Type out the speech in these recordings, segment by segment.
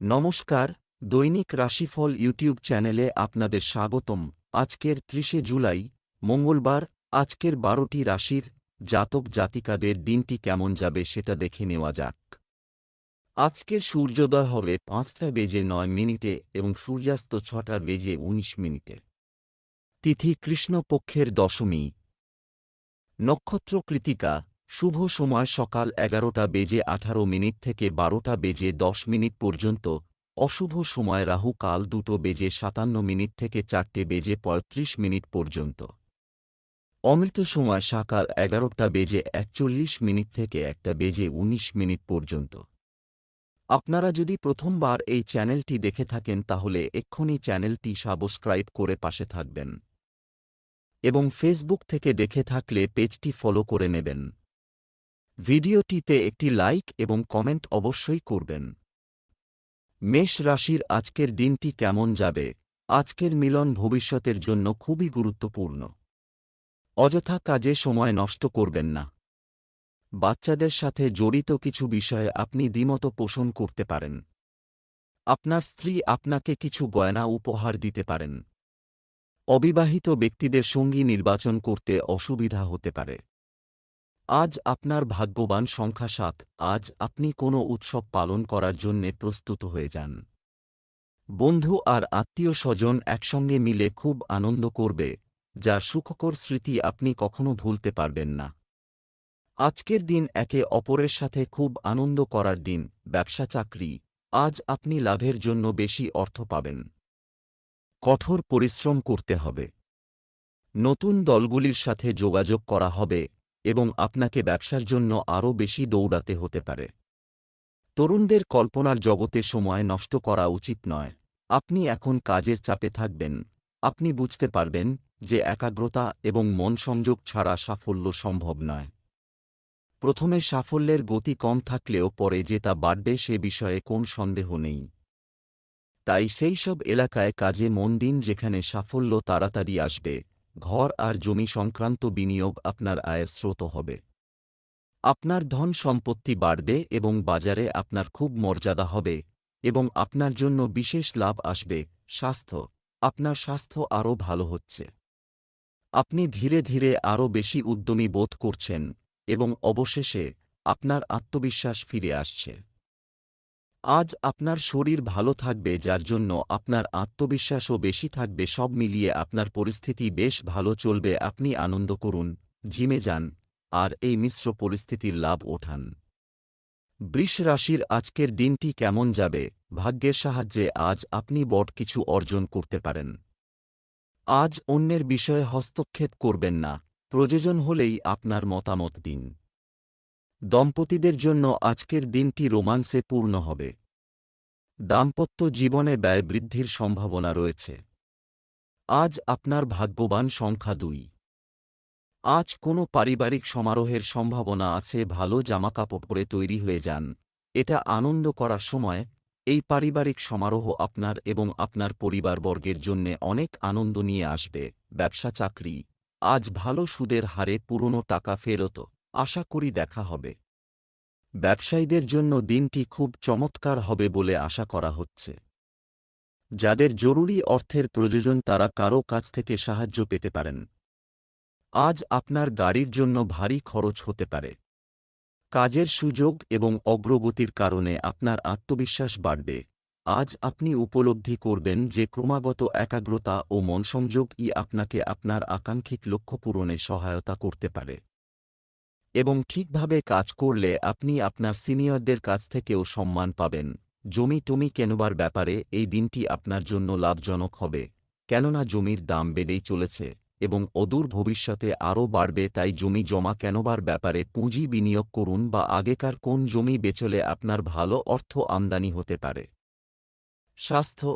নমস্কার, দৈনিক রাশিফল ইউটিউব চ্যানেলে আপনাদের স্বাগতম। আজকের ত্রিশে জুলাই, মঙ্গলবার, আজকের বারোটি রাশির জাতক জাতিকাদের দিনটি কেমন যাবে সেটা দেখে নেওয়া যাক। আজকের সূর্যোদয় হবে পাঁচটা বেজে নয় মিনিটে এবং সূর্যাস্ত ছটা বেজে উনিশ মিনিটে। তিথি কৃষ্ণপক্ষের দশমী। নক্ষত্র কৃতিকা শুভ সময় সকাল এগারোটা বেজে আঠারো মিনিট থেকে বারোটা বেজে দশ মিনিট পর্যন্ত। অশুভ সময় রাহু কাল দুটো বেজে সাতান্ন মিনিট থেকে চারটে বেজে পঁয়ত্রিশ মিনিট পর্যন্ত। অমৃত সময় সকাল এগারোটা বেজে একচল্লিশ মিনিট থেকে একটা বেজে উনিশ মিনিট পর্যন্ত। আপনারা যদি প্রথমবার এই চ্যানেলটি দেখে থাকেন তাহলে এক্ষুনি চ্যানেলটি সাবস্ক্রাইব করে পাশে থাকবেন। এবং ফেসবুক থেকে দেখে থাকলে পেজটি ফলো করে নেবেন। ভিডিওটিতে একটি লাইক এবং কমেন্ট অবশ্যই করবেন। মেষ রাশির আজকের দিনটি কেমন যাবে? আজকের মিলন ভবিষ্যতের জন্য খুবই গুরুত্বপূর্ণ। অযথা কাজে সময় নষ্ট করবেন না। বাচ্চাদের সাথে জড়িত কিছু বিষয়ে আপনি দ্বিমত পোষণ করতে পারেন। আপনার স্ত্রী আপনাকে কিছু গয়না উপহার দিতে পারেন। অবিবাহিত ব্যক্তিদের সঙ্গী নির্বাচন করতে অসুবিধা হতে পারে। আজ আপনার ভাগ্যবান সংখ্যা সাত। আজ আপনি কোনো উৎসব পালন করার জন্যে প্রস্তুত হয়ে যান। বন্ধু আর আত্মীয় স্বজন একসঙ্গে মিলে খুব আনন্দ করবে, যা সুখকর স্মৃতি আপনি কখনো ভুলতে পারবেন না। আজকের দিন একে অপরের সাথে খুব আনন্দ করার দিন, ব্যবসা চাকরি। আজ আপনি লাভের জন্য বেশি অর্থ পাবেন। কঠোর পরিশ্রম করতে হবে। নতুন দলগুলির সাথে যোগাযোগ করা হবে এবং আপনাকে ব্যবসার জন্য আরও বেশি দৌড়াতে হতে পারে। তরুণদের কল্পনার জগতে সময় নষ্ট করা উচিত নয়। আপনি এখন কাজের চাপে থাকবেন। আপনি বুঝতে পারবেন যে একাগ্রতা এবং মন সংযোগ ছাড়া সাফল্য সম্ভব নয়। প্রথমে সাফল্যের গতি কম থাকলেও পরে যে তা বাড়বে সে বিষয়ে কোন সন্দেহ নেই। তাই সেই সব এলাকায় কাজে মন দিন যেখানে সাফল্য তাড়াতাড়ি আসবে। ঘর আর জমি সংক্রান্ত বিনিয়োগ আপনার আয়ের স্রোত হবে। আপনার ধন সম্পত্তি বাড়বে এবং বাজারে আপনার খুব মর্যাদা হবে এবং আপনার জন্য বিশেষ লাভ আসবে, স্বাস্থ্য, আপনার স্বাস্থ্য আরও ভালো হচ্ছে। আপনি ধীরে ধীরে আরও বেশি উদ্যমী বোধ করছেন এবং অবশেষে আপনার আত্মবিশ্বাস ফিরে আসছে। আজ আপনার শরীর ভালো থাকবে যার জন্য আপনার আত্মবিশ্বাসও বেশি থাকবে। সব মিলিয়ে আপনার পরিস্থিতি বেশ ভালো চলবে। আপনি আনন্দ করুন, জিমে যান, আর এই মিশ্র পরিস্থিতির লাভ ওঠান। বৃষ রাশির আজকের দিনটি কেমন যাবে? ভাগ্যের সাহায্যে আজ আপনি বট কিছু অর্জন করতে পারেন। আজ অন্যের বিষয়ে হস্তক্ষেপ করবেন না। প্রয়োজন হলেই আপনার মতামত দিন। দম্পতিদের জন্য আজকের দিনটি রোমান্সে পূর্ণ হবে। দাম্পত্য জীবনে ব্যয় বৃদ্ধির সম্ভাবনা রয়েছে। আজ আপনার ভাগ্যবান সংখ্যা দুই। আজ কোনো পারিবারিক সমারোহের সম্ভাবনা আছে, ভালো জামাকাপড় পরে তৈরি হয়ে যান। এটা আনন্দ করার সময়, এই পারিবারিক সমারোহ আপনার এবং আপনার পরিবারবর্গের জন্যে অনেক আনন্দ নিয়ে আসবে। ব্যবসা চাকরি। আজ ভালো সুদের হারে পুরনো টাকা ফেরত। আশা করি দেখা হবে। ব্যবসায়ীদের জন্য দিনটি খুব চমৎকার হবে বলে আশা করা হচ্ছে। যাদের জরুরি অর্থের প্রয়োজন তারা কারও কাছ থেকে সাহায্য পেতে পারেন। আজ আপনার গাড়ির জন্য ভারী খরচ হতে পারে। কাজের সুযোগ এবং অগ্রগতির কারণে আপনার আত্মবিশ্বাস বাড়বে। আজ আপনি উপলব্ধি করবেন যে ক্রমাগত একাগ্রতা ও মনসংযোগই আপনাকে আপনার আকাঙ্ক্ষিক লক্ষ্য পূরণে সহায়তা করতে পারে। এবং ঠিকভাবে কাজ করলে আপনি আপনার সিনিয়রদের কাছ থেকেও সম্মান পাবেন। জমি টমি কেনবার ব্যাপারে এই দিনটি আপনার জন্য লাভজনক হবে, কেননা জমির দাম বেড়েই চলেছে এবং অদূর ভবিষ্যতে আরও বাড়বে, তাই জমি জমা কেনবার ব্যাপারে পুঁজি বিনিয়োগ করুন বা আগেকার কোন জমি বেচলে আপনার ভালো অর্থ আমদানি হতে পারে। স্বাস্থ্য,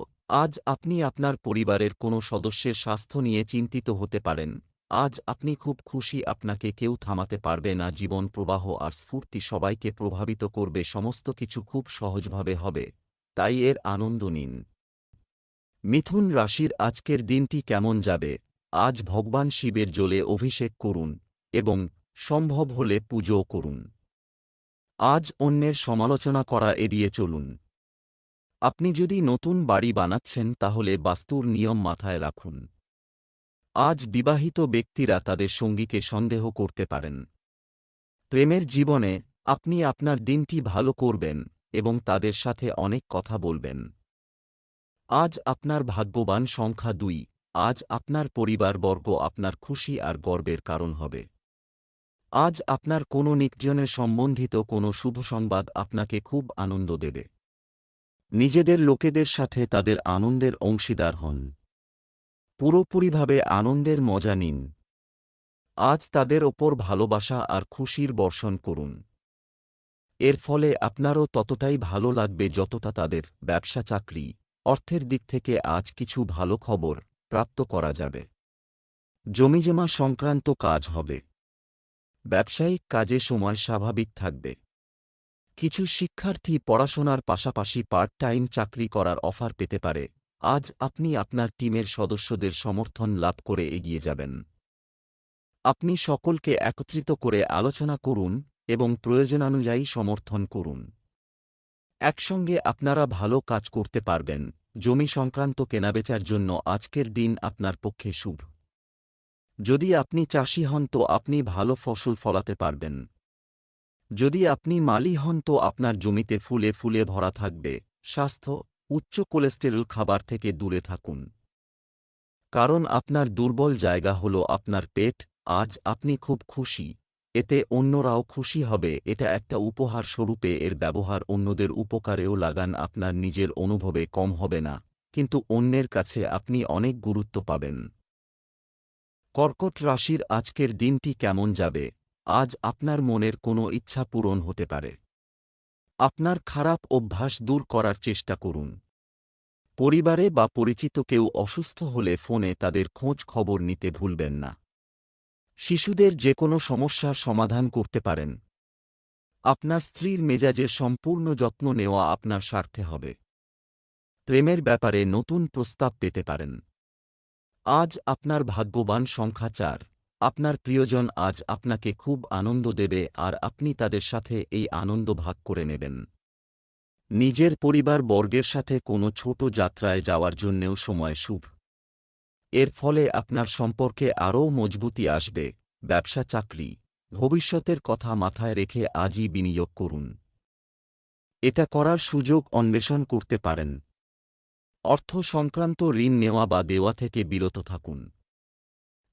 আজ আপনি আপনার পরিবারের কোনো সদস্যের স্বাস্থ্য নিয়ে চিন্তিত হতে পারেন আজ আপনি খুব খুশি আপনাকে কেউ থামাতে পারবে না, জীবন প্রবাহ আর স্ফূর্তি সবাইকে প্রভাবিত করবে, সমস্ত কিছু খুব সহজভাবে হবে। তাই এর আনন্দ নিন। মিথুন রাশির আজকের দিনটি কেমন যাবে? আজ ভগবান শিবের জলে অভিষেক করুন এবং সম্ভব হলে পুজোও করুন। আজ অন্যের সমালোচনা করা এড়িয়ে চলুন। আপনি যদি নতুন বাড়ি বানাচ্ছেন তাহলে বাস্তুর নিয়ম মাথায় রাখুন। আজ বিবাহিত ব্যক্তিরা তাদের সঙ্গীকে সন্দেহ করতে পারেন। প্রেমের জীবনে আপনি আপনার দিনটি ভালো করবেন এবং তাদের সাথে অনেক কথা বলবেন। আজ আপনার ভাগ্যবান সংখ্যা দুই, আজ আপনার পরিবারবর্গ আপনার খুশি আর গর্বের কারণ হবে। আজ আপনার কোনো নিকজনের সম্বন্ধিত কোনো শুভ সংবাদ আপনাকে খুব আনন্দ দেবে। নিজেদের লোকেদের সাথে তাদের আনন্দের অংশীদার হন। পুরোপুরিভাবে আনন্দের মজা নিন। আজ তাদের ওপর ভালোবাসা আর খুশির বর্ষণ করুন। এর ফলে আপনারও ততটাই ভালো লাগবে যতটা তাদের ব্যবসা চাকরি, অর্থের দিক থেকে আজ কিছু ভালো খবর প্রাপ্ত করা যাবে। জমিজমা সংক্রান্ত কাজ হবে। ব্যবসায়িক কাজে সময় স্বাভাবিক থাকবে। কিছু শিক্ষার্থী পড়াশোনার পাশাপাশি পার্ট টাইম চাকরি করার অফার পেতে পারে। আজ আপনি আপনার টিমের সদস্যদের সমর্থন লাভ করে এগিয়ে যাবেন। আপনি সকলকে একত্রিত করে আলোচনা করুন এবং প্রয়োজনানুযায়ী সমর্থন করুন। একসঙ্গে আপনারা ভালো কাজ করতে পারবেন। জমি সংক্রান্ত কেনাবেচার জন্য আজকের দিন আপনার পক্ষে শুভ। যদি আপনি চাষি হন তো আপনি ভালো ফসল ফলাতে পারবেন। যদি আপনি মালি হন তো আপনার জমিতে ফুলে ফুলে ভরা থাকবে। স্বাস্থ্য উচ্চ কোলেস্টেরল খাবার থেকে দূরে থাকুন। কারণ আপনার দুর্বল জায়গা হল আপনার পেট, আজ আপনি খুব খুশি, এতে অন্যরাও খুশি হবে, এটা একটা উপহার স্বরূপে এর ব্যবহার অন্যদের উপকারেও লাগান, আপনার নিজের অনুভবে কম হবে না, কিন্তু অন্যের কাছে আপনি অনেক গুরুত্ব পাবেন। কর্কট রাশির আজকের দিনটি কেমন যাবে? আজ আপনার মনের কোনো ইচ্ছা পূরণ হতে পারে। আপনার খারাপ অভ্যাস দূর করার চেষ্টা করুন। পরিবারে বা পরিচিত কেউ অসুস্থ হলে ফোনে তাদের খোঁজ খবর নিতে ভুলবেন না। শিশুদের যে কোনো সমস্যার সমাধান করতে পারেন। আপনার স্ত্রীর মেজাজের সম্পূর্ণ যত্ন নেওয়া আপনার স্বার্থে হবে। প্রেমের ব্যাপারে নতুন প্রস্তাব পেতে পারেন। আজ আপনার ভাগ্যবান সংখ্যা চার। আপনার প্রিয়জন আজ আপনাকে খুব আনন্দ দেবে আর আপনি তাদের সাথে এই আনন্দ ভাগ করে নেবেন। নিজের পরিবার বর্গের সাথে কোনো ছোট যাত্রায় যাওয়ার জন্যেও সময় শুভ। এর ফলে আপনার সম্পর্কে আরও মজবুতি আসবে, ব্যবসা, চাকরি, ভবিষ্যতের কথা মাথায় রেখে আজই বিনিয়োগ করুন। এটা করার সুযোগ অন্বেষণ করতে পারেন। অর্থ সংক্রান্ত ঋণ নেওয়া বা দেওয়া থেকে বিরত থাকুন।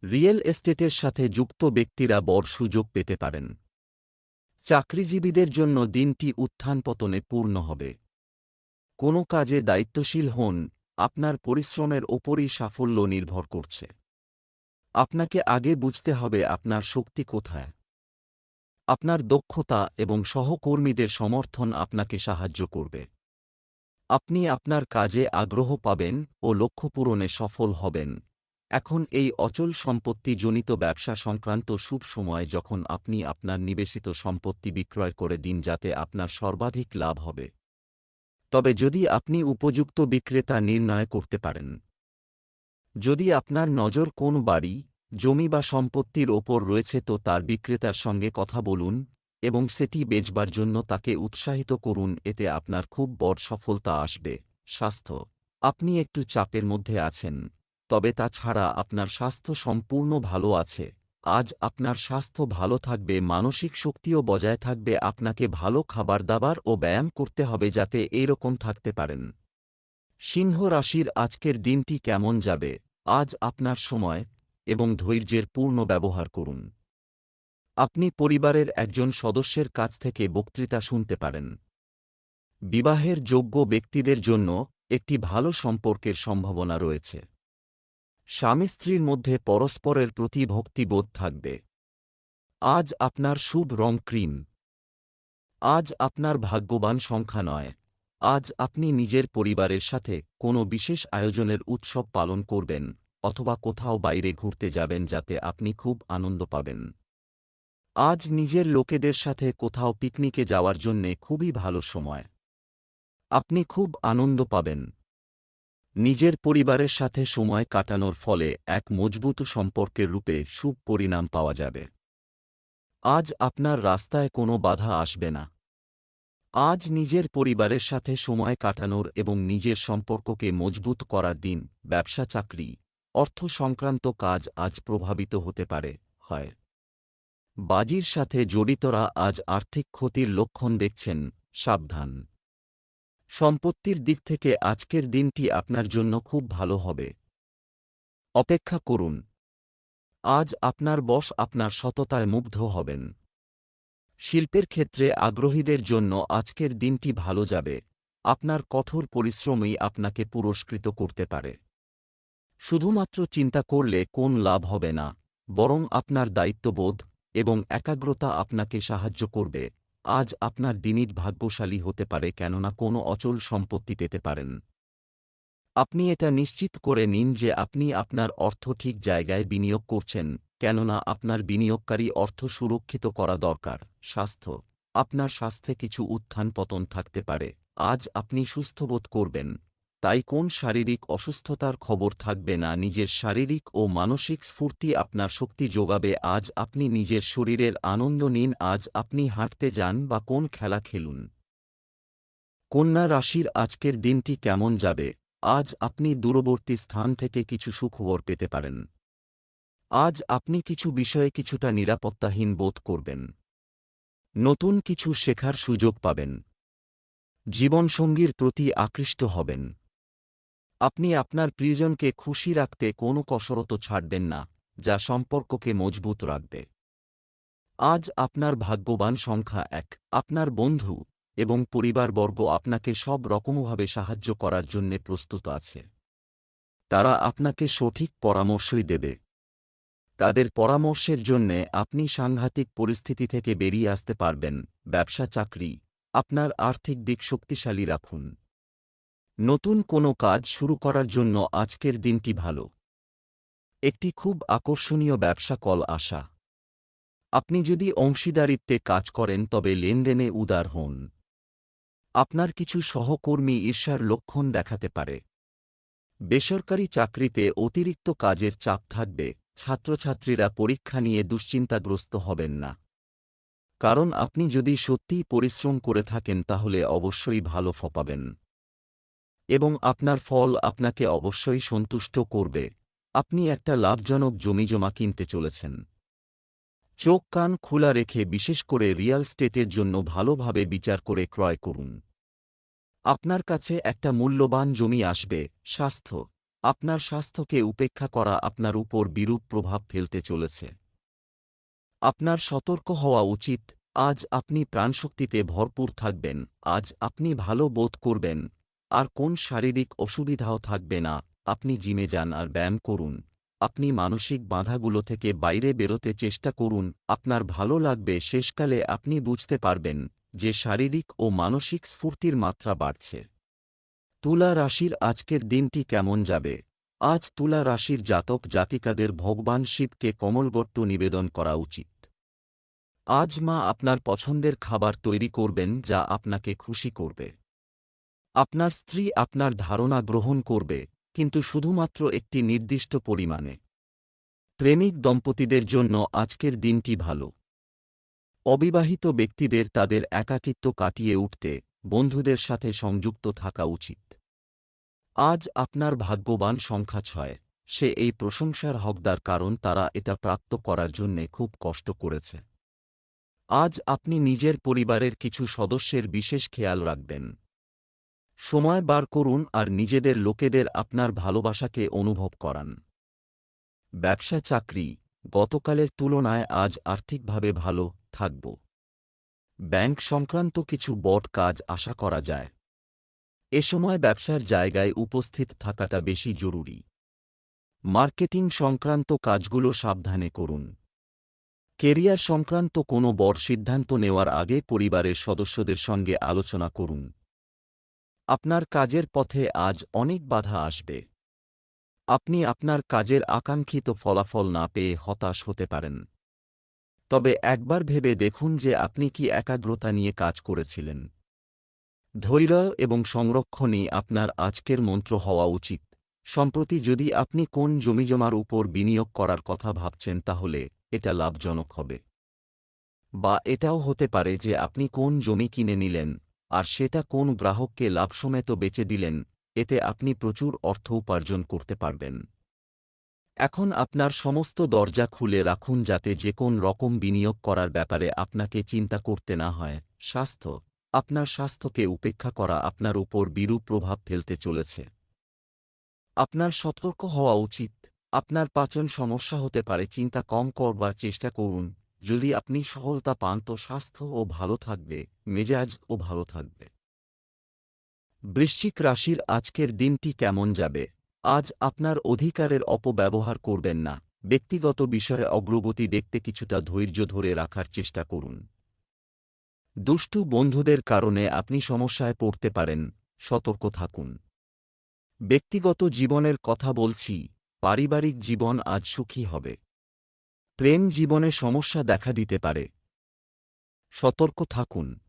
রিয়েল এস্টেটের সাথে যুক্ত ব্যক্তিরা বড় সুযোগ পেতে পারেন। চাকরিজীবীদের জন্য দিনটি উত্থান পতনে পূর্ণ হবে। কোনো কাজে দায়িত্বশীল হন, আপনার পরিশ্রমের ওপরই সাফল্য নির্ভর করছে। আপনাকে আগে বুঝতে হবে আপনার শক্তি কোথায়। আপনার দক্ষতা এবং সহকর্মীদের সমর্থন আপনাকে সাহায্য করবে। আপনি আপনার কাজে আগ্রহ পাবেন ও লক্ষ্য পূরণে সফল হবেন। এখন এই অচল সম্পত্তি জনিত ব্যবসা সংক্রান্ত শুভ সময় যখন আপনি আপনার নিবেশিত সম্পত্তি বিক্রয় করে দিন যাতে আপনার সর্বাধিক লাভ হবে। তবে যদি আপনি উপযুক্ত বিক্রেতা নির্ণয় করতে পারেন, যদি আপনার নজর কোন বাড়ি, জমি বা সম্পত্তির ওপর রয়েছে তো তার বিক্রেতার সঙ্গে কথা বলুন এবং সেটি বেচবার জন্য তাকে উৎসাহিত করুন, এতে আপনার খুব বড় সফলতা আসবে। স্বাস্থ্য, আপনি একটু চাপের মধ্যে আছেন। তবে তাছাড়া আপনার স্বাস্থ্য সম্পূর্ণ ভালো আছে। আজ আপনার স্বাস্থ্য ভালো থাকবে, মানসিক শক্তিও বজায় থাকবে, আপনাকে ভালো খাবার দাবার ও ব্যায়াম করতে হবে যাতে এরকম থাকতে পারেন। সিংহ রাশির আজকের দিনটি কেমন যাবে? আজ আপনার সময় এবং ধৈর্যের পূর্ণ ব্যবহার করুন। আপনি পরিবারের একজন সদস্যের কাছ থেকে বক্তৃতা শুনতে পারেন। বিবাহের যোগ্য ব্যক্তিদের জন্য একটি ভালো সম্পর্কের সম্ভাবনা রয়েছে। স্বামী স্ত্রীর মধ্যে পরস্পরের প্রতি ভক্তিবোধ থাকবে। আজ আপনার শুভ রং ক্রিম। আজ আপনার ভাগ্যবান সংখ্যা নয়। আজ আপনি নিজের পরিবারের সাথে কোনো বিশেষ আয়োজনের উৎসব পালন করবেন অথবা কোথাও বাইরে ঘুরতে যাবেন যাতে আপনি খুব আনন্দ পাবেন। আজ নিজের লোকেদের সাথে কোথাও পিকনিকে যাওয়ার জন্যে খুবই ভালো সময়। আপনি খুব আনন্দ পাবেন। নিজের পরিবারের সাথে সময় কাটানোর ফলে এক মজবুত সম্পর্কের রূপে শুভ পরিণাম পাওয়া যাবে। আজ আপনার রাস্তায় কোনো বাধা আসবে না। আজ নিজের পরিবারের সাথে সময় কাটানোর এবং নিজের সম্পর্ককে মজবুত করার দিন, ব্যবসা চাকরি, অর্থ সংক্রান্ত কাজ আজ প্রভাবিত হতে পারে, হয়। বাজির সাথে জড়িতরা আজ আর্থিক ক্ষতির লক্ষণ দেখছেন, সাবধান। সম্পত্তির দিক থেকে আজকের দিনটি আপনার জন্য খুব ভালো হবে। অপেক্ষা করুন। আজ আপনার বস আপনার সততায় মুগ্ধ হবেন। শিল্পের ক্ষেত্রে আগ্রহীদের জন্য আজকের দিনটি ভালো যাবে। আপনার কঠোর পরিশ্রমই আপনাকে পুরস্কৃত করতে পারে। শুধুমাত্র চিন্তা করলে কোন লাভ হবে না, বরং আপনার দায়িত্ববোধ এবং একাগ্রতা আপনাকে সাহায্য করবে। আজ আপনার দিনিট ভাগ্যশালী হতে পারে কেননা কোনো অচল সম্পত্তি পেতে পারেন। আপনি এটা নিশ্চিত করে নিন যে আপনি আপনার অর্থ ঠিক জায়গায় বিনিয়োগ করছেন, কেননা আপনার বিনিয়োগকারী অর্থ সুরক্ষিত করা দরকার, স্বাস্থ্য, আপনার স্বাস্থ্যে কিছু উত্থান পতন থাকতে পারে, আজ আপনি সুস্থবোধ করবেন। তাই কোন শারীরিক অসুস্থতার খবর থাকবে না নিজের শারীরিক ও মানসিক স্ফূর্তি আপনার শক্তি যোগাবে। আজ আপনি নিজের শরীরের আনন্দ নিন, আজ আপনি হাঁটতে যান বা কোন খেলা খেলুন। কন্যা রাশির আজকের দিনটি কেমন যাবে? আজ আপনি দূরবর্তী স্থান থেকে কিছু সুখবর পেতে পারেন। আজ আপনি কিছু বিষয়ে কিছুটা নিরাপত্তাহীন বোধ করবেন। নতুন কিছু শেখার সুযোগ পাবেন। জীবনসঙ্গীর প্রতি আকৃষ্ট হবেন। আপনি আপনার প্রিয়জনকে খুশি রাখতে কোনো কসরত ছাড়বেন না, যা সম্পর্ককে মজবুত রাখবে। আজ আপনার ভাগ্যবান সংখ্যা এক, আপনার বন্ধু এবং পরিবারবর্গ আপনাকে সব রকমভাবে সাহায্য করার জন্য প্রস্তুত আছে। তারা আপনাকে সঠিক পরামর্শই দেবে। তাদের পরামর্শের জন্যে আপনি সাংঘাতিক পরিস্থিতি থেকে বেরিয়ে আসতে পারবেন, ব্যবসা চাকরি, আপনার আর্থিক দিক শক্তিশালী রাখুন। নতুন কোনো কাজ শুরু করার জন্য আজকের দিনটি ভালো। একটি খুব আকর্ষণীয় ব্যবসা কল আসা আপনি যদি অংশীদারিত্বে কাজ করেন তবে লেনদেনে উদার হন। আপনার কিছু সহকর্মী ঈর্ষার লক্ষণ দেখাতে পারে। বেসরকারি চাকরিতে অতিরিক্ত কাজের চাপ থাকবে, ছাত্রছাত্রীরা পরীক্ষা নিয়ে দুশ্চিন্তাগ্রস্ত হবেন না। কারণ আপনি যদি সত্যিই পরিশ্রম করে থাকেন তাহলে অবশ্যই ভালো ফপাবেন এবং আপনার ফল আপনাকে অবশ্যই সন্তুষ্ট করবে। আপনি একটা লাভজনক জমিজমা কিনতে চলেছেন। চোখ কান খোলা রেখে বিশেষ করে রিয়াল স্টেটের জন্য ভালোভাবে বিচার করে ক্রয় করুন। আপনার কাছে একটা মূল্যবান জমি আসবে, স্বাস্থ্য। আপনার স্বাস্থ্যকে উপেক্ষা করা আপনার উপর বিরূপ প্রভাব ফেলতে চলেছে। আপনার সতর্ক হওয়া উচিত, আজ আপনি প্রাণশক্তিতে ভরপুর থাকবেন, আজ আপনি ভালো বোধ করবেন। আর কোন শারীরিক অসুবিধাও থাকবে না। আপনি জিমে যান আর ব্যায়াম করুন। আপনি মানসিক বাধাগুলো থেকে বাইরে বেরোতে চেষ্টা করুন। আপনার ভালো লাগবে শেষকালে আপনি বুঝতে পারবেন যে শারীরিক ও মানসিক স্ফূর্তির মাত্রা বাড়ছে। তুলা রাশির আজকের দিনটি কেমন যাবে? আজ তুলা রাশির জাতক জাতিকাদের ভগবান শিবকে কমলগট্ট নিবেদন করা উচিত। আজ মা আপনার পছন্দের খাবার তৈরি করবেন যা আপনাকে খুশি করবে। আপনার স্ত্রী আপনার ধারণা গ্রহণ করবে, কিন্তু শুধুমাত্র একটি নির্দিষ্ট পরিমাণে। প্রেমিক দম্পতিদের জন্য আজকের দিনটি ভালো। অবিবাহিত ব্যক্তিদের তাদের একাকিত্ব কাটিয়ে উঠতে বন্ধুদের সাথে সংযুক্ত থাকা উচিত। আজ আপনার ভাগ্যবান সংখ্যা ছয়। সে এই প্রশংসার হকদার কারণ তারা এটা প্রাপ্ত করার জন্যে খুব কষ্ট করেছে। আজ আপনি নিজের পরিবারের কিছু সদস্যের বিশেষ খেয়াল রাখবেন। সময় বার করুন আর নিজেদের লোকেদের আপনার ভালোবাসাকে অনুভব করান। ব্যবসা চাকরি, গতকালের তুলনায় আজ আর্থিকভাবে ভালো, থাকব। ব্যাংক সংক্রান্ত কিছু বট কাজ আশা করা যায়। এ সময় ব্যবসার জায়গায় উপস্থিত থাকাটা বেশি জরুরি। মার্কেটিং সংক্রান্ত কাজগুলো সাবধানে করুন। কেরিয়ার সংক্রান্ত কোনো বড় সিদ্ধান্ত নেওয়ার আগে পরিবারের সদস্যদের সঙ্গে আলোচনা করুন। আপনার কাজের পথে আজ অনেক বাধা আসবে। আপনি আপনার কাজের আকাঙ্ক্ষিত ফলাফল না পেয়ে হতাশ হতে পারেন। তবে একবার ভেবে দেখুন যে আপনি কি একাগ্রতা নিয়ে কাজ করেছিলেন। ধৈর্য এবং সংরক্ষণই আপনার আজকের মন্ত্র হওয়া উচিত। সম্প্রতি যদি আপনি কোন জমিজমার উপর বিনিয়োগ করার কথা ভাবছেন, তাহলে এটা লাভজনক হবে। বা এটাও হতে পারে যে আপনি কোন জমি কিনে নিলেন আর সেটা কোন গ্রাহককে লাভসমেত বেচে দিলেন, এতে আপনি প্রচুর অর্থ উপার্জন করতে পারবেন। এখন আপনার সমস্ত দরজা খুলে রাখুন যাতে যে কোন রকম বিনিয়োগ করার ব্যাপারে আপনাকে চিন্তা করতে না হয়। স্বাস্থ্য, আপনার স্বাস্থ্যকে উপেক্ষা করা আপনার উপর বিরূপ প্রভাব ফেলতে চলেছে। আপনার সতর্ক হওয়া উচিত। আপনার পাচন সমস্যা হতে পারে, চিন্তা কম করবার চেষ্টা করুন। যদি আপনি সফলতা পান, তো স্বাস্থ্য ও ভালো থাকবে, মেজাজ ও ভালো থাকবে। বৃশ্চিক রাশির আজকের দিনটি কেমন যাবে? আজ আপনার অধিকারের অপব্যবহার করবেন না। ব্যক্তিগত বিষয়ে অগ্রগতি দেখতে কিছুটা ধৈর্য ধরে রাখার চেষ্টা করুন। দুষ্টু বন্ধুদের কারণে আপনি সমস্যায় পড়তে পারেন। সতর্ক থাকুন। ব্যক্তিগত জীবনের কথা বলছি। পারিবারিক জীবন আজ সুখী হবে। প্রেম জীবনে সমস্যা দেখা দিতে পারে। সতর্ক থাকুন।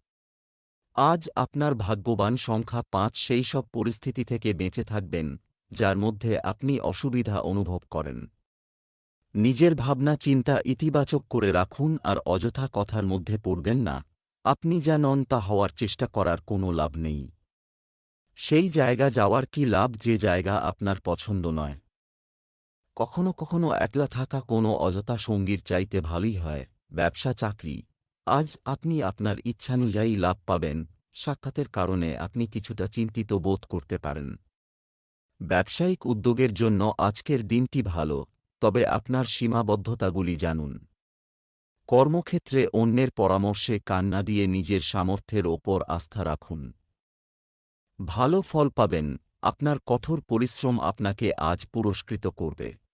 আজ আপনার ভাগ্যবান সংখ্যা পাঁচ, সেই সব পরিস্থিতি থেকে বেঁচে থাকবেন, যার মধ্যে আপনি অসুবিধা অনুভব করেন। নিজের ভাবনা চিন্তা ইতিবাচক করে রাখুন আর অযথা কথার মধ্যে পড়বেন না। আপনি যা নন তা হওয়ার চেষ্টা করার কোনো লাভ নেই। সেই জায়গা যাওয়ার কি লাভ, যে জায়গা আপনার পছন্দ নয়? কখনো কখনো একলা থাকা কোনো অযথা সঙ্গীর চাইতে ভালোই হয়, ব্যবসা, চাকরি। আজ আপনি আপনার ইচ্ছানুযায়ী লাভ পাবেন, সাক্ষাতের কারণে আপনি কিছুটা চিন্তিত বোধ করতে পারেন। ব্যবসায়িক উদ্যোগের জন্য আজকের দিনটি ভালো, তবে আপনার সীমাবদ্ধতাগুলি জানুন। কর্মক্ষেত্রে অন্যের পরামর্শে কান্না দিয়ে নিজের সামর্থ্যের ওপর আস্থা রাখুন। ভালো ফল পাবেন, আপনার কঠোর পরিশ্রম আপনাকে আজ পুরস্কৃত করবে।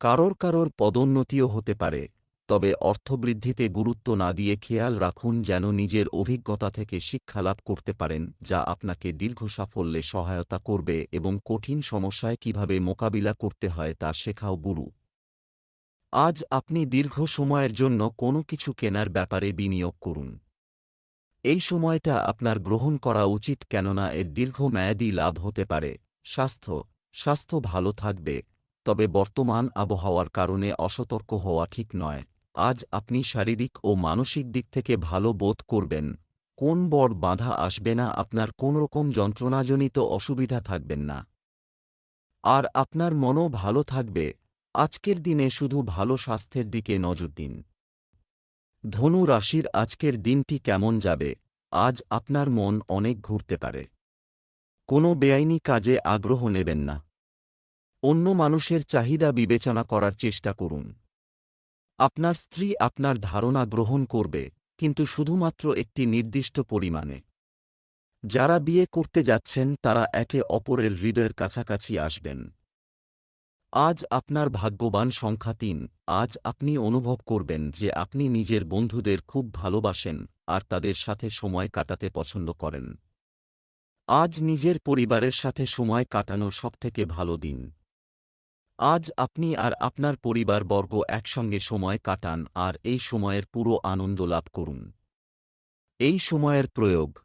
কারোর কারোর পদোন্নতিও হতে পারে, তবে অর্থবৃদ্ধিতে গুরুত্ব না দিয়ে খেয়াল রাখুন যেন নিজের অভিজ্ঞতা থেকে শিক্ষালাভ করতে পারেন, যা আপনাকে দীর্ঘ সাফল্যে সহায়তা করবে এবং কঠিন সমস্যায় কীভাবে মোকাবিলা করতে হয় তা শেখাও গুরু। আজ আপনি দীর্ঘ সময়ের জন্য কোনো কিছু কেনার ব্যাপারে বিনিয়োগ করুন। এই সময়টা আপনার গ্রহণ করা উচিত কেননা এর দীর্ঘমেয়াদী লাভ হতে পারে। স্বাস্থ্য স্বাস্থ্য ভালো থাকবে তবে বর্তমান আবহাওয়ার কারণে অসতর্ক হওয়া ঠিক নয়। আজ আপনি শারীরিক ও মানসিক দিক থেকে ভালো বোধ করবেন। কোন বড় বাধা আসবে না, আপনার কোনরকম যন্ত্রণাজনিত অসুবিধা থাকবেন না। আর আপনার মনও ভালো থাকবে। আজকের দিনে শুধু ভালো স্বাস্থ্যের দিকে নজর দিন। ধনু রাশির আজকের দিনটি কেমন যাবে? আজ আপনার মন অনেক ঘুরতে পারে। কোনো বেআইনি কাজে আগ্রহ নেবেন না। অন্য মানুষের চাহিদা বিবেচনা করার চেষ্টা করুন। আপনার স্ত্রী আপনার ধারণা গ্রহণ করবে, কিন্তু শুধুমাত্র একটি নির্দিষ্ট পরিমাণে। যারা বিয়ে করতে যাচ্ছেন, তারা একে অপরের হৃদয়ের কাছাকাছি আসবেন। আজ আপনার ভাগ্যবান সংখ্যা তিন। আজ আপনি অনুভব করবেন যে আপনি নিজের বন্ধুদের খুব ভালোবাসেন, আর তাদের সাথে সময় কাটাতে পছন্দ করেন। আজ নিজের পরিবারের সাথে সময় কাটানো সবথেকে ভালো দিন। আজ আপনি আর আপনার পরিবারবর্গ একসঙ্গে সময় কাটান আর এই সময়ের পুরো আনন্দ লাভ করুন। এই সময়ের প্রয়োগ।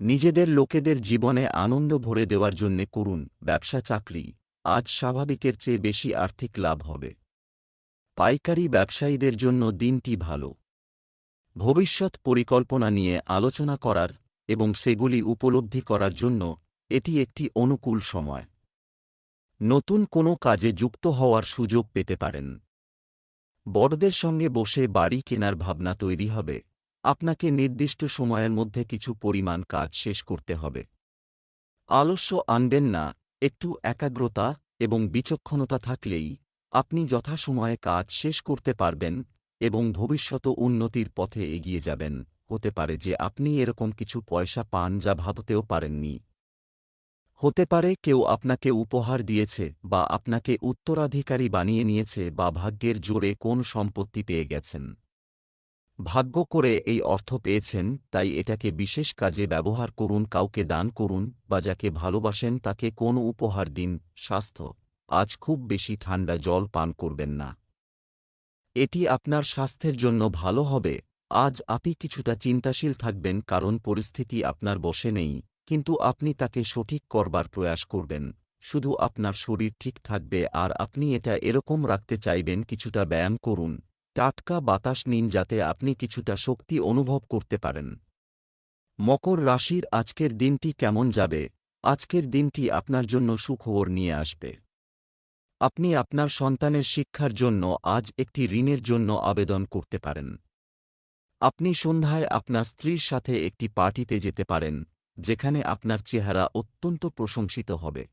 নিজেদের লোকেদের জীবনে আনন্দ ভরে দেওয়ার জন্যে করুন, ব্যবসা চাকরি। আজ স্বাভাবিকের চেয়ে বেশি আর্থিক লাভ হবে। পাইকারি ব্যবসায়ীদের জন্য দিনটি ভালো। ভবিষ্যৎ পরিকল্পনা নিয়ে আলোচনা করার এবং সেগুলি উপলব্ধি করার জন্য এটি একটি অনুকূল সময়। নতুন কোনো কাজে যুক্ত হওয়ার সুযোগ পেতে পারেন। বড়দের সঙ্গে বসে বাড়ি কেনার ভাবনা তৈরি হবে। আপনাকে নির্দিষ্ট সময়ের মধ্যে কিছু পরিমাণ কাজ শেষ করতে হবে। আলস্য আনবেন না, একটু একাগ্রতা এবং বিচক্ষণতা থাকলেই আপনি যথাসময়ে কাজ শেষ করতে পারবেন এবং ভবিষ্যত উন্নতির পথে এগিয়ে যাবেন। হতে পারে যে আপনি এরকম কিছু পয়সা পান যা ভাবতেও পারেননি। হতে পারে কেউ আপনাকে উপহার দিয়েছে বা আপনাকে উত্তরাধিকারী বানিয়ে নিয়েছে বা ভাগ্যের জোরে কোন সম্পত্তি পেয়ে গেছেন। ভাগ্য করে এই অর্থ পেয়েছেন, তাই এটাকে বিশেষ কাজে ব্যবহার করুন, কাউকে দান করুন, বা যাকে ভালোবাসেন তাকে কোন উপহার দিন, স্বাস্থ্য, আজ খুব বেশি ঠান্ডা জল পান করবেন না। এটি আপনার স্বাস্থ্যের জন্য ভালো হবে, আজ আপনি কিছুটা চিন্তাশীল থাকবেন কারণ পরিস্থিতি আপনার বসে নেই। কিন্তু আপনি তাকে সঠিক করবার প্রয়াস করবেন। শুধু আপনার শরীর ঠিক থাকবে আর আপনি এটা এরকম রাখতে চাইবেন কিছুটা ব্যায়াম করুন। টাটকা বাতাস নিন যাতে আপনি কিছুটা শক্তি অনুভব করতে পারেন। মকর রাশির আজকের দিনটি কেমন যাবে? আজকের দিনটি আপনার জন্য সুখবর নিয়ে আসবে। আপনি আপনার সন্তানের শিক্ষার জন্য আজ একটি ঋণের জন্য আবেদন করতে পারেন। আপনি সন্ধ্যায় আপনার স্ত্রীর সাথে একটি পার্টিতে যেতে পারেন। যেখানে আপনার চেহারা অত্যন্ত প্রশংসিত হবে।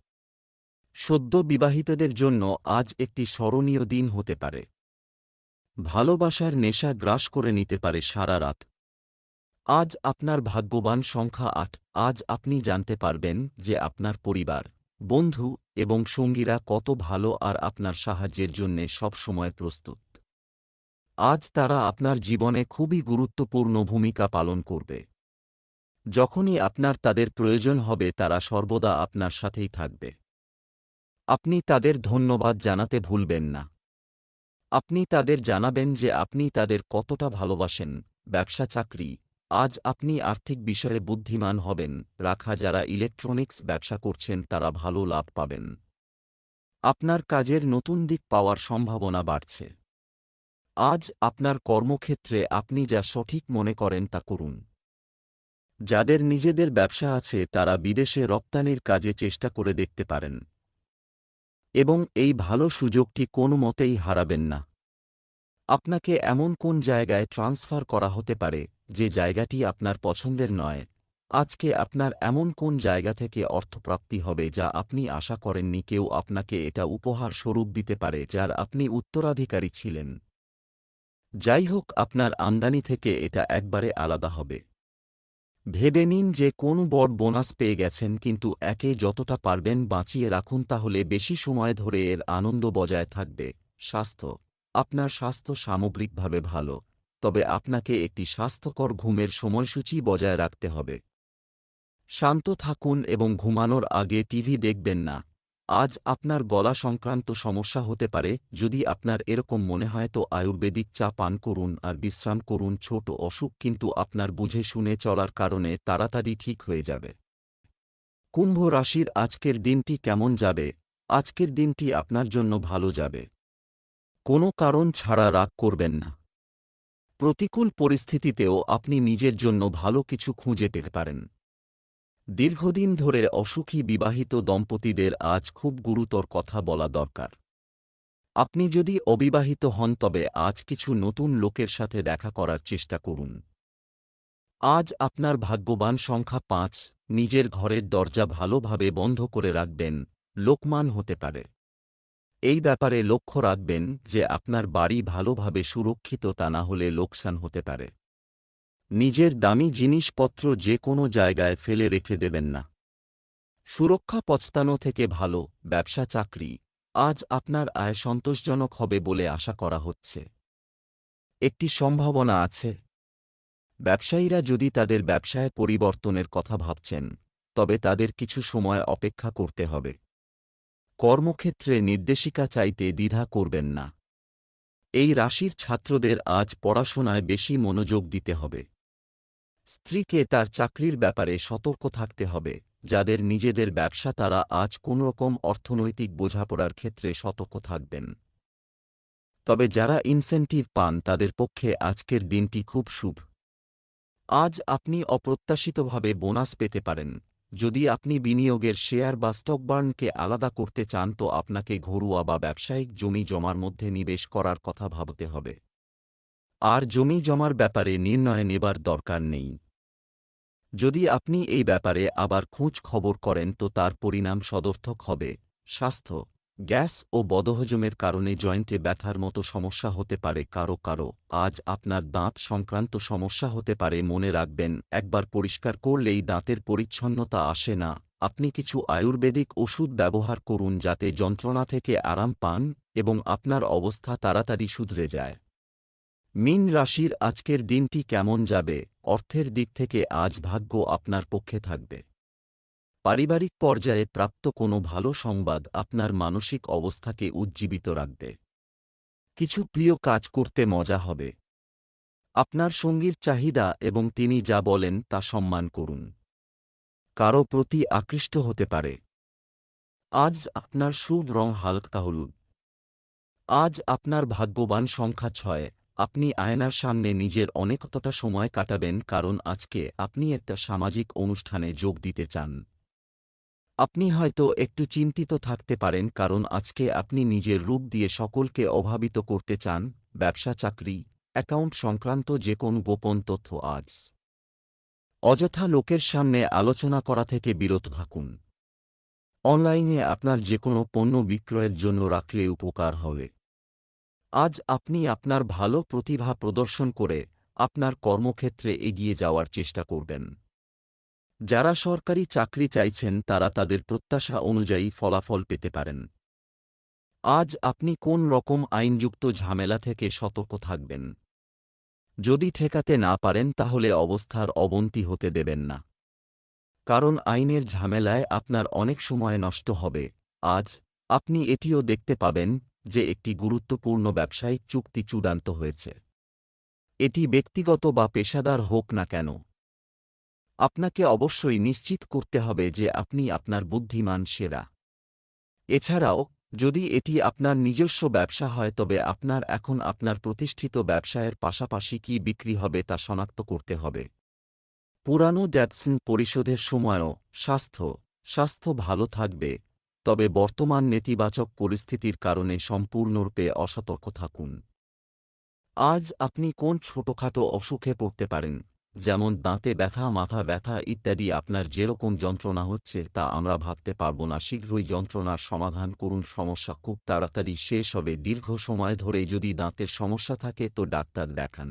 সদ্য বিবাহিতদের জন্য আজ একটি স্মরণীয় দিন হতে পারে। ভালোবাসার নেশা গ্রাস করে নিতে পারে সারা রাত। আজ আপনার ভাগ্যবান সংখ্যা আট। আজ আপনি জানতে পারবেন যে আপনার পরিবার, বন্ধু এবং সঙ্গীরা কত ভালো আর আপনার সাহায্যের জন্যে সবসময় প্রস্তুত। আজ তারা আপনার জীবনে খুবই গুরুত্বপূর্ণ ভূমিকা পালন করবে। যখনই আপনার তাদের প্রয়োজন হবে তারা সর্বদা আপনার সাথেই থাকবে। আপনি তাদের ধন্যবাদ জানাতে ভুলবেন না। আপনি তাদের জানাবেন যে আপনি তাদের কতটা ভালোবাসেন, ব্যবসা, চাকরি। আজ আপনি আর্থিক বিষয়ে বুদ্ধিমান হবেন, রাখা যারা ইলেকট্রনিক্স ব্যবসা করছেন তারা ভালো লাভ পাবেন। আপনার কাজের নতুন দিক পাওয়ার সম্ভাবনা বাড়ছে। আজ আপনার কর্মক্ষেত্রে আপনি যা সঠিক মনে করেন তা করুন। যাদের নিজেদের ব্যবসা আছে, তারা বিদেশে রপ্তানির কাজে চেষ্টা করে দেখতে পারেন। এবং এই ভালো সুযোগটি কোনো মতেই হারাবেন না। আপনাকে এমন কোন জায়গায় ট্রান্সফার করা হতে পারে, যে জায়গাটি আপনার পছন্দের নয়? আজকে আপনার এমন কোন জায়গা থেকে অর্থপ্রাপ্তি হবে, যা আপনি আশা করেননি কেউ আপনাকে এটা উপহার স্বরূপ দিতে পারে, যার আপনি উত্তরাধিকারী ছিলেন? যাই হোক, আপনার আমদানি থেকে এটা একবারে আলাদা হবে। ভেবে নিন যে কোন বড় বোনাস পেয়ে গেছেন, কিন্তু একে যতটা পারবেন বাঁচিয়ে রাখুন, তাহলে বেশি সময় ধরে এর আনন্দ বজায় থাকবে। স্বাস্থ্য। আপনার স্বাস্থ্য সামগ্রিকভাবে ভালো, তবে আপনাকে একটি স্বাস্থ্যকর ঘুমের সময়সূচি বজায় রাখতে হবে। শান্ত থাকুন এবং ঘুমানোর আগে টিভি দেখবেন না। আজ আপনার গলা সংক্রান্ত সমস্যা হতে পারে, যদি আপনার এরকম মনে হয় তো আয়ুর্বেদিক চা পান করুন আর বিশ্রাম করুন, ছোট অসুখ কিন্তু আপনার বুঝে শুনে চলার কারণে তাড়াতাড়ি ঠিক হয়ে যাবে। কুম্ভ রাশির আজকের দিনটি কেমন যাবে? আজকের দিনটি আপনার জন্য ভালো যাবে। কোনো কারণ ছাড়া রাগ করবেন না। প্রতিকূল পরিস্থিতিতেও আপনি নিজের জন্য ভালো কিছু খুঁজে পেতে পারেন। দীর্ঘদিন ধরে অসুখী বিবাহিত দম্পতিদের আজ খুব গুরুতর কথা বলা দরকার। আপনি যদি অবিবাহিত হন, তবে আজ কিছু নতুন লোকের সাথে দেখা করার চেষ্টা করুন। আজ আপনার ভাগ্যবান সংখ্যা পাঁচ, নিজের ঘরের দরজা ভালোভাবে বন্ধ করে রাখবেন, লোকমান হতে পারে। এই ব্যাপারে লক্ষ্য রাখবেন যে, আপনার বাড়ি ভালোভাবে সুরক্ষিত তা না হলে লোকসান হতে পারে। নিজের দামি জিনিসপত্র যে কোনো জায়গায় ফেলে রেখে দেবেন না। সুরক্ষা পচতানো থেকে ভালো, ব্যবসা চাকরি, আজ আপনার আয় সন্তোষজনক হবে বলে আশা করা হচ্ছে। একটি সম্ভাবনা আছে। ব্যবসায়ীরা যদি তাদের ব্যবসায় পরিবর্তনের কথা ভাবছেন, তবে তাদের কিছু সময় অপেক্ষা করতে হবে। কর্মক্ষেত্রে নির্দেশিকা চাইতে দ্বিধা করবেন না। এই রাশির ছাত্রদের আজ পড়াশোনায় বেশি মনোযোগ দিতে হবে। স্ত্রীকে তার চাকরির ব্যাপারে সতর্ক থাকতে হবে, যাদের নিজেদের ব্যবসা তারা আজ কোনোরকম অর্থনৈতিক বোঝাপড়ার ক্ষেত্রে সতর্ক থাকবেন। তবে যারা ইনসেন্টিভ পান তাদের পক্ষে আজকের দিনটি খুব শুভ। আজ আপনি অপ্রত্যাশিতভাবে বোনাস পেতে পারেন। যদি আপনি বিনিয়োগের শেয়ার বা স্টকবার্নকে আলাদা করতে চান তো আপনাকে ঘরোয়া বা ব্যবসায়িক জমি জমার মধ্যে নিবেশ করার কথা ভাবতে হবে। আর জমি জমার ব্যাপারে নির্ণয় নেবার দরকার নেই। যদি আপনি এই ব্যাপারে আবার খোঁজ খবর করেন তো তার পরিণাম সদর্থক হবে। স্বাস্থ্য, গ্যাস ও বদহজমের কারণে জয়েন্টে ব্যথার মতো সমস্যা হতে পারে কারও কারও। আজ আপনার দাঁত সংক্রান্ত সমস্যা হতে পারে, মনে রাখবেন, একবার পরিষ্কার করলেই দাঁতের পরিচ্ছন্নতা আসে না। আপনি কিছু আয়ুর্বেদিক ওষুধ ব্যবহার করুন যাতে যন্ত্রণা থেকে আরাম পান এবং আপনার অবস্থা তাড়াতাড়ি শুধরে যায়। মিন রাশির আজকের দিনটি কেমন যাবে? অর্থের দিক থেকে আজ ভাগ্য আপনার পক্ষে থাকবে। পারিবারিক পর্যায়ে প্রাপ্ত কোনো ভালো সংবাদ আপনার মানসিক অবস্থাকে উজ্জীবিত রাখবে। কিছু প্রিয় কাজ করতে মজা হবে। আপনার সঙ্গীর চাহিদা এবং তিনি যা বলেন তা সম্মান করুন। কারও প্রতি আকৃষ্ট হতে পারে। আজ আপনার শুভ রং হালকা হলুদ। আজ আপনার ভাগ্যবান সংখ্যা ছয়। আপনি আয়নার সামনে নিজের অনেকতটা সময় কাটাবেন কারণ আজকে আপনি একটা সামাজিক অনুষ্ঠানে যোগ দিতে চান। আপনি হয়তো একটু চিন্তিত থাকতে পারেন কারণ আজকে আপনি নিজের রূপ দিয়ে সকলকে অভাবিত করতে চান, ব্যবসা, চাকরি, অ্যাকাউন্ট সংক্রান্ত যে কোন গোপন তথ্য আজ। অযথা লোকের সামনে আলোচনা করা থেকে বিরত থাকুন। অনলাইনে আপনার যে কোনো পণ্য বিক্রয়ের জন্য রাখলে উপকার হবে। আজ আপনি আপনার ভালো প্রতিভা প্রদর্শন করে আপনার কর্মক্ষেত্রে এগিয়ে যাওয়ার চেষ্টা করবেন। যারা সরকারি চাকরি চাইছেন, তারা তাদের প্রত্যাশা অনুযায়ী ফলাফল পেতে পারেন। আজ আপনি কোন রকম আইনযুক্ত ঝামেলা থেকে সতর্ক থাকবেন? যদি ঠেকাতে না পারেন, তাহলে অবস্থার অবনতি হতে দেবেন না। কারণ আইনের ঝামেলায় আপনার অনেক সময় নষ্ট হবে। আজ আপনি এটিও দেখতে পাবেন যে একটি গুরুত্বপূর্ণ ব্যবসায়িক চুক্তি চূড়ান্ত হয়েছে। এটি ব্যক্তিগত বা পেশাদার হোক না কেন। আপনাকে অবশ্যই নিশ্চিত করতে হবে যে আপনি আপনার বুদ্ধিমান সেরা। এছাড়াও, যদি এটি আপনার নিজস্ব ব্যবসা হয়, তবে আপনার এখন আপনার প্রতিষ্ঠিত ব্যবসায়ের পাশাপাশি কি বিক্রি হবে তা শনাক্ত করতে হবে। পুরানো ড্যাটসন পরিশোধের সময়ও স্বাস্থ্য স্বাস্থ্য ভালো থাকবে। তবে বর্তমান নেতিবাচক পরিস্থিতির কারণে সম্পূর্ণরূপে অসতর্ক থাকুন। আজ আপনি কোন ছোটখাটো অসুখে পড়তে পারেন, যেমন দাঁতে ব্যথা, মাথা ব্যথা ইত্যাদি আপনার যেরকম যন্ত্রণা হচ্ছে তা আমরা ভাবতে পারব না। শীঘ্রই যন্ত্রণার সমাধান করুন, সমস্যা খুব তাড়াতাড়ি শেষ হবে। দীর্ঘ সময় ধরে যদি দাঁতের সমস্যা থাকে তো ডাক্তার দেখান।